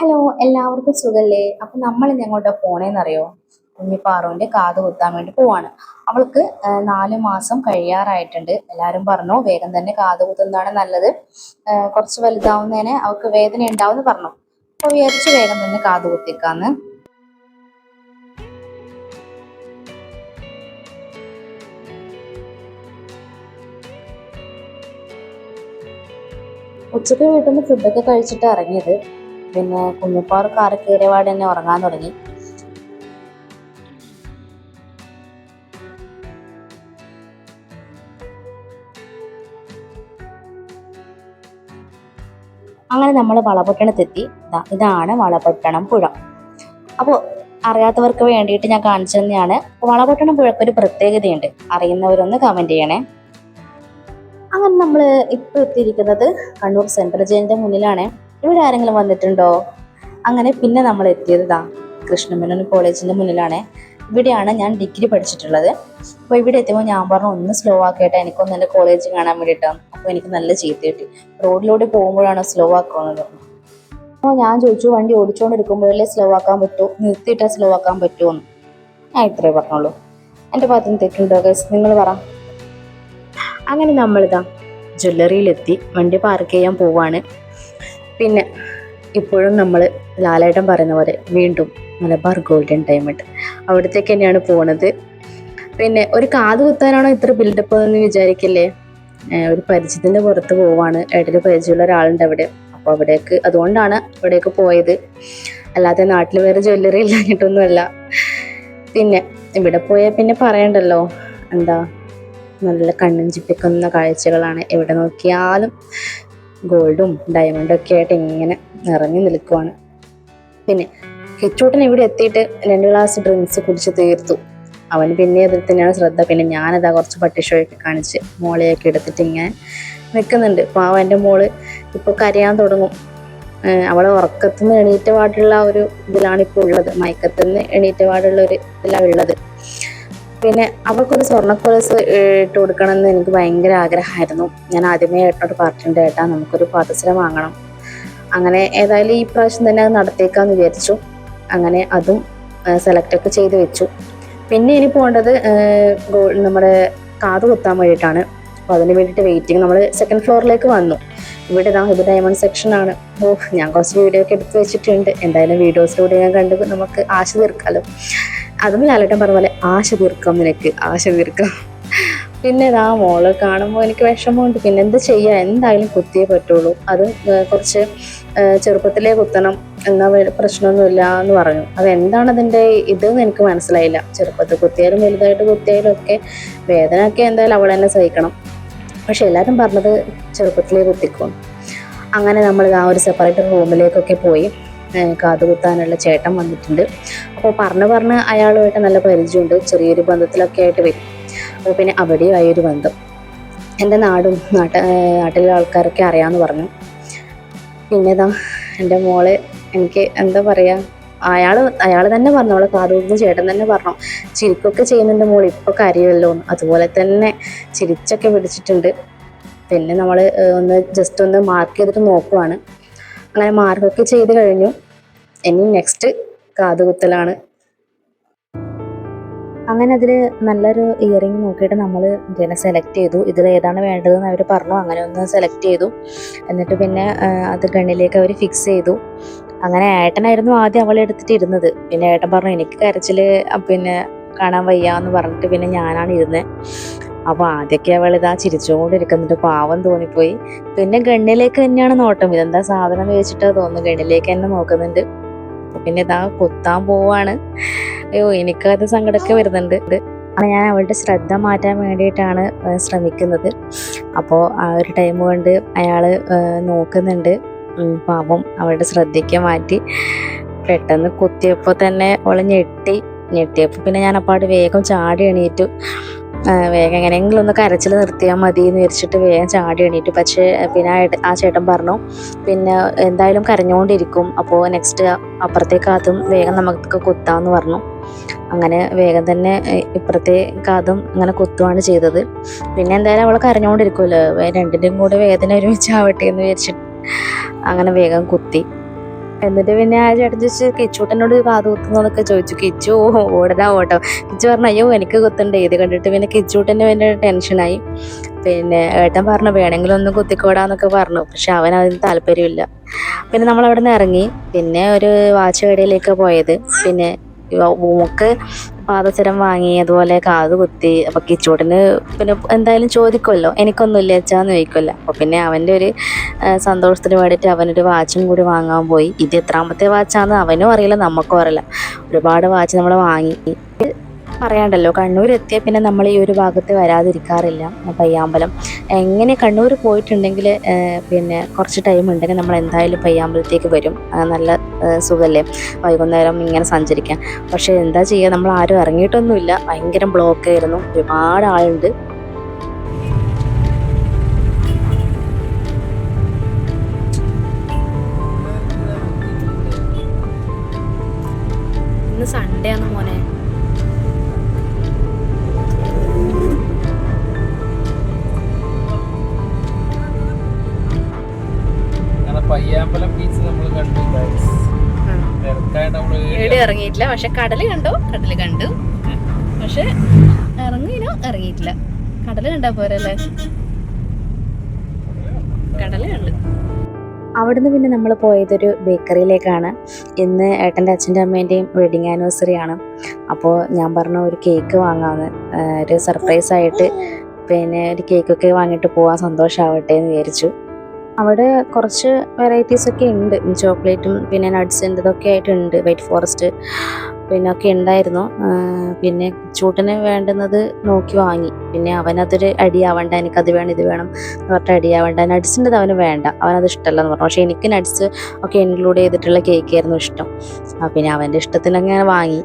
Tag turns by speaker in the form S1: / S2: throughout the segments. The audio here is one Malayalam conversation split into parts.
S1: ഹലോ എല്ലാവർക്കും സുഖല്ലേ? അപ്പൊ നമ്മൾ ഇന്ന് എങ്ങോട്ടാ പോണേന്നറിയോ? കുഞ്ഞിപ്പാറുവിന്റെ കാത് കുത്താൻ വേണ്ടി പോവാണ്. അവൾക്ക് നാല് മാസം കഴിയാറായിട്ടുണ്ട്. എല്ലാരും പറഞ്ഞു വേഗം തന്നെ കാത് കുത്തുന്നതാണ് നല്ലത്. കുറച്ച് വലുതാവുന്നതിന് അവൾക്ക് വേദന ഉണ്ടാവുമെന്ന് പറഞ്ഞു. അപ്പൊ വിചാരിച്ചു വേഗം തന്നെ കാത് കുത്തിക്കാന്ന്. ഉച്ചയ്ക്ക് വീട്ടിൽ നിന്ന് ഫുഡൊക്കെ കഴിച്ചിട്ട് ഇറങ്ങിയത്. പിന്നെ കുഞ്ഞിപ്പാർ കാറ് കയറിയപാട് തന്നെ ഉറങ്ങാൻ തുടങ്ങി. അങ്ങനെ നമ്മൾ വളപട്ടണത്തെത്തി. ഇതാണ് വളപട്ടണം പുഴ. അപ്പോൾ അറിയാത്തവർക്ക് വേണ്ടിയിട്ട് ഞാൻ കാണിച്ചു തന്നെയാണ്. വളപട്ടണം പുഴയ്ക്ക് ഒരു പ്രത്യേകതയുണ്ട്. അറിയുന്നവരൊന്ന് കമന്റ് ചെയ്യണേ. അങ്ങനെ നമ്മൾ ഇപ്പോൾ എത്തിയിരിക്കുന്നത് കണ്ണൂർ സെൻട്രൽ ജയിലിന്റെ മുന്നിലാണ്. ഇവിടെ ആരെങ്കിലും വന്നിട്ടുണ്ടോ? അങ്ങനെ പിന്നെ നമ്മൾ എത്തിയത് കൃഷ്ണമേനോൻ കോളേജിന്റെ മുന്നിലാണ്. ഇവിടെയാണ് ഞാൻ ഡിഗ്രി പഠിച്ചിട്ടുള്ളത്. അപ്പോൾ ഇവിടെ എത്തിയപ്പോൾ ഞാൻ പറഞ്ഞു ഒന്ന് സ്ലോ ആക്കിയിട്ട് എനിക്കൊന്ന് എന്റെ കോളേജ് കാണാൻ വേണ്ടിയിട്ടാണ് അപ്പോൾ എനിക്ക് നല്ല ചീത്ത കിട്ടി. റോഡിലൂടെ പോകുമ്പോഴാണ് സ്ലോ ആക്കുന്നത് അപ്പോൾ ഞാൻ ചോദിച്ചു വണ്ടി ഓടിച്ചുകൊണ്ടിരിക്കുമ്പോഴല്ലേ സ്ലോ ആക്കാൻ പറ്റൂ? നിർത്തിയിട്ടാൽ സ്ലോ ആക്കാൻ പറ്റുമോ ഞാൻ ഇത്രേ പറഞ്ഞോളൂ എന്റെ ഭാഗത്ത് നിന്ന് തെറ്റുണ്ടോ ഗൈസ് നിങ്ങൾ പറ. അങ്ങനെ നമ്മളിതാ ജ്വല്ലറിയിലെത്തി. വണ്ടി പാർക്ക് ചെയ്യാൻ പോവാണ്. പിന്നെ ഇപ്പോഴും നമ്മൾ ലാലേട്ടൻ പറയുന്ന പോലെ വീണ്ടും മലബാർ ഗോൾഡൻ ഡയമണ്ട്. അവിടത്തേക്ക് തന്നെയാണ് പോണത്. പിന്നെ ഒരു കാത് കുത്താനാണോ ഇത്ര ബിൽഡപ്പ് എന്ന് വിചാരിക്കില്ലേ? ഒരു പരിചയത്തിന്റെ പുറത്ത് പോവാണ്. ഏട്ടന് പരിചയമുള്ള ഒരാളുണ്ട് അവിടെ. അപ്പോൾ അവിടേക്ക് അതുകൊണ്ടാണ് അവിടേക്ക് പോയത്. അല്ലാതെ നാട്ടിൽ വേറെ ജ്വല്ലറി ഇല്ലാഞ്ഞിട്ടൊന്നുമല്ല. പിന്നെ ഇവിടെ പോയാൽ പിന്നെ പറയണ്ടല്ലോ. എന്താ? നല്ല കണ്ണഞ്ചിപ്പിക്കുന്ന കാഴ്ചകളാണ്. എവിടെ നോക്കിയാലും ഗോൾഡും ഡയമണ്ടും ഒക്കെ ആയിട്ട് ഇങ്ങനെ നിറഞ്ഞു നിൽക്കുവാണ്. പിന്നെ കിച്ചൂട്ടൻ ഇവിടെ എത്തിയിട്ട് രണ്ട് ഗ്ലാസ് ഡ്രിങ്ക്സ് കുടിച്ച് തീർത്തു. അവൻ പിന്നെ അതിൽ തന്നെയാണ് ശ്രദ്ധ. പിന്നെ ഞാനതാ കുറച്ച് പട്ടിഷോയൊക്കെ കാണിച്ച് മോളെയൊക്കെ എടുത്തിട്ട് ഇങ്ങനെ നിൽക്കുന്നുണ്ട് പാവം എന്റെ മോൾ ഇപ്പോൾ കരയാൻ തുടങ്ങും. അവളെ ഉറക്കത്തുനിന്ന് എണീറ്റ പാടുള്ള ഒരു ഇതിലാണ് ഇപ്പോൾ ഉള്ളത്. മയക്കത്തുനിന്ന് എണീറ്റ പാടുള്ള ഒരു ഇതിലാണ് ഉള്ളത്. പിന്നെ അവൾക്കൊരു സ്വർണക്കൊലസ് ഇട്ട് കൊടുക്കണം എന്ന് എനിക്ക് ഭയങ്കര ആഗ്രഹമായിരുന്നു. ഞാൻ ആദ്യമേ ഏട്ടനോട് പറഞ്ഞിട്ടുണ്ട് ഏട്ടാ നമുക്കൊരു പാദസരം വാങ്ങണം. അങ്ങനെ ഏതായാലും ഈ പ്രാവശ്യം തന്നെ അത് നടത്തിയേക്കാന്ന് വിചാരിച്ചു. അങ്ങനെ അതും സെലക്ട് ഒക്കെ ചെയ്ത് വെച്ചു. പിന്നെ ഇനി പോകേണ്ടത് നമ്മുടെ കാത് കുത്താൻ വേണ്ടിയിട്ടാണ്. അപ്പോൾ അതിന് വേണ്ടിയിട്ട് വെയിറ്റിംഗ് നമ്മൾ സെക്കൻഡ് ഫ്ലോറിലേക്ക് വന്നു. ഇവിടെ ഇതാ ഇത് ഡയമണ്ട് സെക്ഷനാണ് ഓ ഞാൻ കുറച്ച് വീഡിയോ ഒക്കെ എടുത്ത് വെച്ചിട്ടുണ്ട്. എന്തായാലും വീഡിയോസിലൂടെ ഞാൻ കണ്ട് നമുക്ക് ആശ തീർക്കാമല്ലോ അതും ലാലേട്ടൻ പറഞ്ഞ ആശ തീർക്കാം നിനക്ക് ആശ തീർക്കാം. പിന്നെ ഇതാ മോൾ കാണുമ്പോൾ എനിക്ക് വിഷമമുണ്ട്. പിന്നെ എന്ത് ചെയ്യാ? എന്തായാലും കുത്തിയേ പറ്റുള്ളൂ. അത് കുറച്ച് ചെറുപ്പത്തിലേ കുത്തണം എന്നാ പ്രശ്നമൊന്നുമില്ല എന്ന് പറഞ്ഞു. അത് എന്താണ് അതിന്റെ ഇതെന്ന് എനിക്ക് മനസ്സിലായില്ല. ചെറുപ്പത്തിൽ കുത്തിയാലും വലുതായിട്ട് കുത്തിയാലും ഒക്കെ വേദന ഒക്കെ എന്തായാലും അവൾ തന്നെ സഹിക്കണം. പക്ഷെ എല്ലാവരും പറഞ്ഞത് ചെറുപ്പത്തിലേ കുത്തിക്കും. അങ്ങനെ നമ്മൾ ആ ഒരു സെപ്പറേറ്റ് റൂമിലേക്കൊക്കെ പോയി കാതുകുത്താനുള്ള കാത് കുത്താനുള്ള ചേട്ടൻ വന്നിട്ടുണ്ട്. അപ്പോൾ പറഞ്ഞ് പറഞ്ഞ് അയാളുമായിട്ട് നല്ല പരിചയമുണ്ട്. ചെറിയൊരു ബന്ധത്തിലൊക്കെ ആയിട്ട് വരും. അപ്പോൾ പിന്നെ അവിടെയും ആയൊരു ബന്ധം. എന്റെ നാടും നാട്ട നാട്ടിലെ ആൾക്കാരൊക്കെ അറിയാമെന്ന് പറഞ്ഞു. പിന്നെ ഇതാ എന്റെ മോൾ എനിക്ക് എന്താ പറയുക അയാൾ അയാൾ തന്നെ പറഞ്ഞു അവളെ കാതൂർന്ന് ചേട്ടൻ തന്നെ പറഞ്ഞു. ചിരിക്കൊക്കെ ചെയ്യുന്നുണ്ട് മോൾ ഇപ്പോൾ കരയുമല്ലോ അതുപോലെ തന്നെ ചിരിച്ചൊക്കെ പിടിച്ചിട്ടുണ്ട്. പിന്നെ നമ്മൾ ഒന്ന് ജസ്റ്റ് ഒന്ന് മാർക്ക് ചെയ്തിട്ട് നോക്കുവാണ്. അങ്ങനെ മാർക്കൊക്കെ ചെയ്ത് കഴിഞ്ഞു. ഇനി നെക്സ്റ്റ് കാതുകുത്തലാണ്. അങ്ങനെ അതിൽ നല്ലൊരു ഇയറിംഗ് നോക്കിയിട്ട് നമ്മൾ പിന്നെ സെലക്ട് ചെയ്തു. ഇതിൽ ഏതാണ് വേണ്ടതെന്ന് അവർ പറഞ്ഞു. അങ്ങനെ ഒന്ന് സെലക്ട് ചെയ്തു. എന്നിട്ട് പിന്നെ അത് കണ്ണിലേക്ക് അവർ ഫിക്സ് ചെയ്തു. അങ്ങനെ ഏട്ടനായിരുന്നു ആദ്യം അവളെ എടുത്തിട്ട് ഇരുന്നത്. പിന്നെ ഏട്ടൻ പറഞ്ഞു എനിക്ക് കരച്ചിൽ പിന്നെ കാണാൻ വയ്യ എന്ന് പറഞ്ഞിട്ട് പിന്നെ ഞാനാണ് ഇരുന്നത് അപ്പോൾ ആദ്യമൊക്കെ അവൾ ഇതാ ചിരിച്ചുകൊണ്ടിരിക്കുന്നുണ്ട് പാവം തോന്നിപ്പോയി. പിന്നെ ഗണ്ണിലേക്ക് തന്നെയാണ് നോട്ടം. ഇതെന്താ സാധനം വെച്ചിട്ടാ തോന്നുന്നു. ഗണ്ണിലേക്ക് തന്നെ നോക്കുന്നുണ്ട്. അപ്പൊ പിന്നെ ഇതാ കുത്താൻ പോവാണ്. അയ്യോ എനിക്കത് സങ്കടമൊക്കെ വരുന്നുണ്ട്. അങ്ങനെ ഞാൻ അവളുടെ ശ്രദ്ധ മാറ്റാൻ വേണ്ടിയിട്ടാണ് ശ്രമിക്കുന്നത്. അപ്പോൾ ആ ഒരു ടൈം കൊണ്ട് അയാൾ നോക്കുന്നുണ്ട്. പാപം അവളുടെ ശ്രദ്ധയ്ക്ക് മാറ്റി. പെട്ടെന്ന് കുത്തിയപ്പോൾ തന്നെ അവൾ ഞെട്ടി. ഞെട്ടിയപ്പോൾ പിന്നെ ഞാൻ അപ്പാട് വേഗം ചാടി എണീറ്റു. വേഗം എങ്ങനെയെങ്കിലും ഒന്ന് കരച്ചിൽ നിർത്തിയാൽ മതി എന്ന് വിചാരിച്ചിട്ട് വേഗം ചാടി എണീറ്റു. പക്ഷേ പിന്നെ ആ ചേട്ടൻ പറഞ്ഞു പിന്നെ എന്തായാലും കരഞ്ഞുകൊണ്ടിരിക്കും അപ്പോൾ നെക്സ്റ്റ് അപ്പുറത്തെ കാതും വേഗം നമുക്ക് കുത്താമെന്ന് പറഞ്ഞു. അങ്ങനെ വേഗം തന്നെ ഇപ്പുറത്തെ കാതും അങ്ങനെ കുത്തുവാണ് ചെയ്തത്. പിന്നെ എന്തായാലും അവൾ കരഞ്ഞുകൊണ്ടിരിക്കുമല്ലോ രണ്ടിന്റെയും കൂടെ വേദന ഒരുമിച്ച് ആവട്ടെ എന്ന് വിചാരിച്ചിട്ട് അങ്ങനെ വേഗം കുത്തി. എന്നിട്ട് പിന്നെ ആ ചേട്ടൻ ചോദിച്ചു കിച്ചൂട്ടനോട് കാത് ചോദിച്ചു. കിച്ചു ഓടനാ ഓട്ടോ കിച്ചു പറഞ്ഞു അയ്യോ എനിക്ക് കുത്തണ്ടേ. ഇത് കണ്ടിട്ട് പിന്നെ കിച്ചൂട്ടന് പിന്നെ ടെൻഷനായി. പിന്നെ ഏട്ടൻ പറഞ്ഞു വേണമെങ്കിലും ഒന്ന് കുത്തിക്കോടാന്നൊക്കെ പറഞ്ഞു. പക്ഷെ അവൻ അതിന് താല്പര്യമില്ല. പിന്നെ നമ്മൾ അവിടെ നിന്ന് ഇറങ്ങി. പിന്നെ ഒരു വാച്ച് കടയിലേക്ക് പോയത്. പിന്നെ മോക്ക് പാദസരം വാങ്ങി അതുപോലെ കാത് കുത്തി അപ്പൊ കിച്ചൂട്ടിന് പിന്നെ എന്തായാലും ചോദിക്കുമല്ലോ എനിക്കൊന്നുമില്ല അച്ഛാന്ന് ചോദിക്കുമല്ലോ അപ്പൊ പിന്നെ അവന്റെ ഒരു സന്തോഷത്തിന് വേണ്ടിയിട്ട് അവനൊരു വാച്ചും കൂടി വാങ്ങാൻ പോയി. ഇത് എത്രാമത്തെ വാച്ചാന്ന് അവനും അറിയില്ല നമുക്കും അറിയില്ല. ഒരുപാട് വാച്ച് നമ്മൾ വാങ്ങി. പറയാണ്ടല്ലോ കണ്ണൂർ എത്തിയാൽ പിന്നെ നമ്മൾ ഈ ഒരു ഭാഗത്ത് വരാതിരിക്കാറില്ല പയ്യാമ്പലം. എങ്ങനെ കണ്ണൂർ പോയിട്ടുണ്ടെങ്കിൽ പിന്നെ കുറച്ച് ടൈം ഉണ്ടെങ്കിൽ നമ്മൾ എന്തായാലും പയ്യാമ്പലത്തേക്ക് വരും. നല്ല സുഖമല്ലേ വൈകുന്നേരം ഇങ്ങനെ സഞ്ചരിക്കാൻ. പക്ഷേ എന്താ ചെയ്യുക നമ്മൾ ആരും ഇറങ്ങിയിട്ടൊന്നുമില്ല. ഭയങ്കര ബ്ലോക്ക് ആയിരുന്നു. ഒരുപാട് ആളുണ്ട്. വീട് ഇറങ്ങിയിട്ടില്ല. പക്ഷെ കടൽ കണ്ടോ. കടൽ കണ്ടു. പക്ഷെ ഇറങ്ങിനോ ഇറങ്ങിയിട്ടില്ല. കടൽ കണ്ടാ പോരല്ലേ? കടൽ കണ്ടു അവിടുന്ന് പിന്നെ നമ്മൾ പോയതൊരു ബേക്കറിയിലേക്കാണ്. ഇന്ന് ഏട്ടന്റെ അച്ഛന്റെ അമ്മേന്റെയും വെഡിങ് ആനിവേഴ്സറി ആണ്. അപ്പോൾ ഞാൻ പറഞ്ഞ ഒരു കേക്ക് വാങ്ങാമെന്ന് ഒരു സർപ്രൈസ് ആയിട്ട് പിന്നെ ഒരു കേക്കൊക്കെ വാങ്ങിയിട്ട് പോകാൻ സന്തോഷമാവട്ടെ എന്ന് വിചാരിച്ചു. അവിടെ കുറച്ച് വെറൈറ്റീസ് ഒക്കെ ഉണ്ട്. ചോക്ലേറ്റും പിന്നെ നട്ട്സിന്റെ ഇതൊക്കെ ആയിട്ടുണ്ട്. വൈറ്റ് ഫോറസ്റ്റ് പിന്നെ ഒക്കെ ഉണ്ടായിരുന്നു. പിന്നെ ചൂട്ടിന് വേണ്ടുന്നത് നോക്കി വാങ്ങി. പിന്നെ അവനതൊരു അടിയാവണ്ട എനിക്കത് വേണം ഇത് വേണം എന്ന് പറഞ്ഞിട്ട് അടിയാവണ്ട നട്ട്സിന്റെ അവന് വേണ്ട. അവനത് ഇഷ്ടമല്ല എന്ന് പറഞ്ഞു. പക്ഷേ എനിക്ക് നട്സ് ഒക്കെ ഇൻക്ലൂഡ് ചെയ്തിട്ടുള്ള കേക്ക് ആയിരുന്നു ഇഷ്ടം. പിന്നെ അവന്റെ ഇഷ്ടത്തിനങ്ങനെ വാങ്ങി.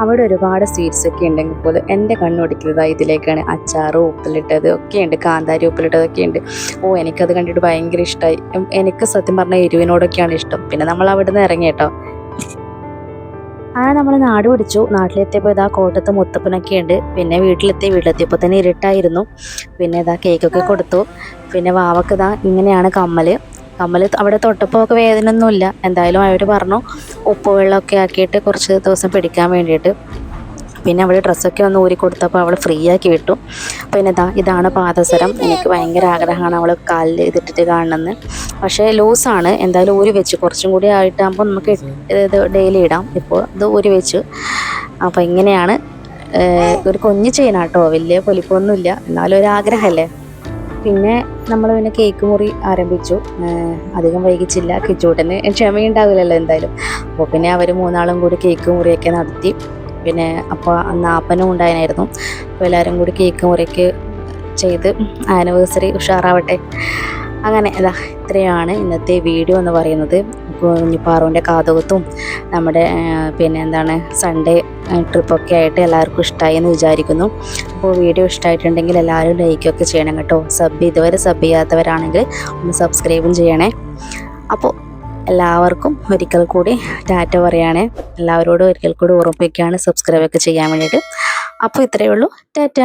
S1: അവിടെ ഒരുപാട് സ്വീറ്റ്സ് ഒക്കെ ഉണ്ടെങ്കിൽ പോലും എന്റെ കണ്ണോടിക്കുന്നത് ഇതിലേക്കാണ്. അച്ചാറ് ഉപ്പിലിട്ടത് ഒക്കെ ഉണ്ട്. കാന്താരി ഉപ്പിലിട്ടതൊക്കെ ഉണ്ട്. ഓ എനിക്കത് കണ്ടിട്ട് ഭയങ്കര ഇഷ്ടമായി എനിക്ക് സത്യം പറഞ്ഞാൽ എരിവിനോടൊക്കെയാണ് ഇഷ്ടം. പിന്നെ നമ്മൾ അവിടെ നിന്ന് ഇറങ്ങി കേട്ടോ. അങ്ങനെ നമ്മൾ നാട് പിടിച്ചു. നാട്ടിലെത്തിയപ്പോൾ ഇതാ കോട്ടത്ത് മുത്തപ്പനൊക്കെ ഉണ്ട്. പിന്നെ വീട്ടിലെത്തി. വീട്ടിലെത്തിയപ്പോൾ തന്നെ ഇരുട്ടായിരുന്നു. പിന്നെ ഇതാ കേക്കൊക്കെ കൊടുത്തു. പിന്നെ വാവക്ക് ഇതാ ഇങ്ങനെയാണ് കമ്മൽ കമ്മൽ അവിടെ തൊട്ടപ്പോൾ ഒക്കെ വേദനയൊന്നുമില്ല. എന്തായാലും അവർ പറഞ്ഞു ഉപ്പ് വെള്ളമൊക്കെ ആക്കിയിട്ട് കുറച്ച് ദിവസം പിടിക്കാൻ വേണ്ടിയിട്ട്. പിന്നെ അവൾ ഡ്രസ്സൊക്കെ ഒന്ന് ഊരി കൊടുത്തപ്പോൾ അവൾ ഫ്രീ ആക്കി വിട്ടു. പിന്നെ ഇതാ ഇതാണ് പാദസരം. എനിക്ക് ഭയങ്കര ആഗ്രഹമാണ് അവൾ കാലിൽ ഇതിട്ടിട്ട് കാണണമെന്ന് പക്ഷേ ലൂസാണ്. എന്തായാലും ഊരി വെച്ച്. കുറച്ചും കൂടി ആയിട്ടാകുമ്പോൾ നമുക്ക് ഇത് ഡെയിലി ഇടാം. ഇപ്പോൾ ഇത് ഊരി വെച്ചു. അപ്പോൾ ഇങ്ങനെയാണ് ഒരു കുഞ്ഞു ചെയിനാട്ടോ. വലിയ പൊലിപ്പൊന്നുമില്ല എന്നാലും ഒരു ആഗ്രഹമല്ലേ പിന്നെ നമ്മൾ പിന്നെ കേക്ക് മുറി ആരംഭിച്ചു. അധികം വൈകിച്ചില്ല. കിച്ചൂട്ടന് ക്ഷമയുണ്ടാവില്ലല്ലോ എന്തായാലും. അപ്പോൾ പിന്നെ അവർ മൂന്നാളും കൂടി കേക്ക് മുറിയൊക്കെ നടത്തി. പിന്നെ അപ്പോൾ അന്ന് ആപ്പനും ഉണ്ടായിരുന്നു അപ്പോൾ എല്ലാവരും കൂടി കേക്ക് മുറിക്ക് ചെയ്ത് ആനിവേഴ്സറി ഉഷാറാവട്ടെ. അങ്ങനെ അതാ ഇത്രയാണ് ഇന്നത്തെ വീഡിയോ എന്ന് പറയുന്നത്. കുഞ്ഞിപ്പാറുവിന്റെ കാതകത്തും നമ്മുടെ പിന്നെ എന്താണ് സൺഡേ ട്രിപ്പൊക്കെ ആയിട്ട് എല്ലാവർക്കും ഇഷ്ടമായി എന്ന് വിചാരിക്കുന്നു. അപ്പോൾ വീഡിയോ ഇഷ്ടമായിട്ടുണ്ടെങ്കിൽ എല്ലാവരും ലൈക്കൊക്കെ ചെയ്യണം കേട്ടോ. സബ് ഇതുവരെ സബ് ചെയ്യാത്തവരാണെങ്കിൽ ഒന്ന് സബ്സ്ക്രൈബും ചെയ്യണേ. അപ്പോൾ എല്ലാവർക്കും ഒരിക്കൽ കൂടി ടാറ്റ പറയുകയാണേ എല്ലാവരോടും ഒരിക്കൽ കൂടി ഉറപ്പിക്കുകയാണ് സബ്സ്ക്രൈബ് ഒക്കെ ചെയ്യാൻ വേണ്ടിയിട്ട്. അപ്പോൾ ഇത്രയേ ഉള്ളൂ. ടാറ്റ.